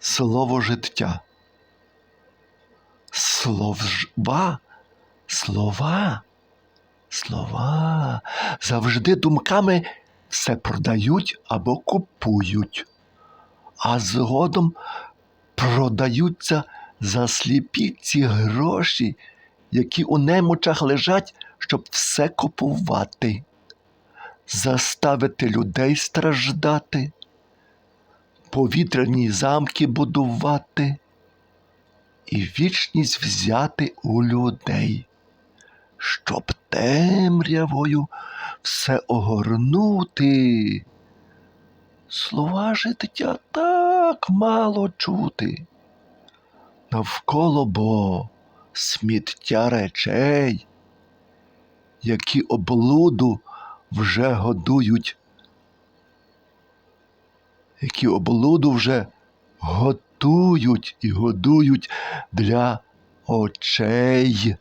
слово життя. Слова, слова, слова. Завжди думками все продають або купують, а згодом продаються за ці гроші, які у немочах лежать, щоб все купувати, заставити людей страждати, повітряні замки будувати і вічність взяти у людей, щоб темрявою все огорнути. Слова життя так мало чути. Навколо бо сміття речей, які облуду вже годують, які облуду вже готують і годують для очей.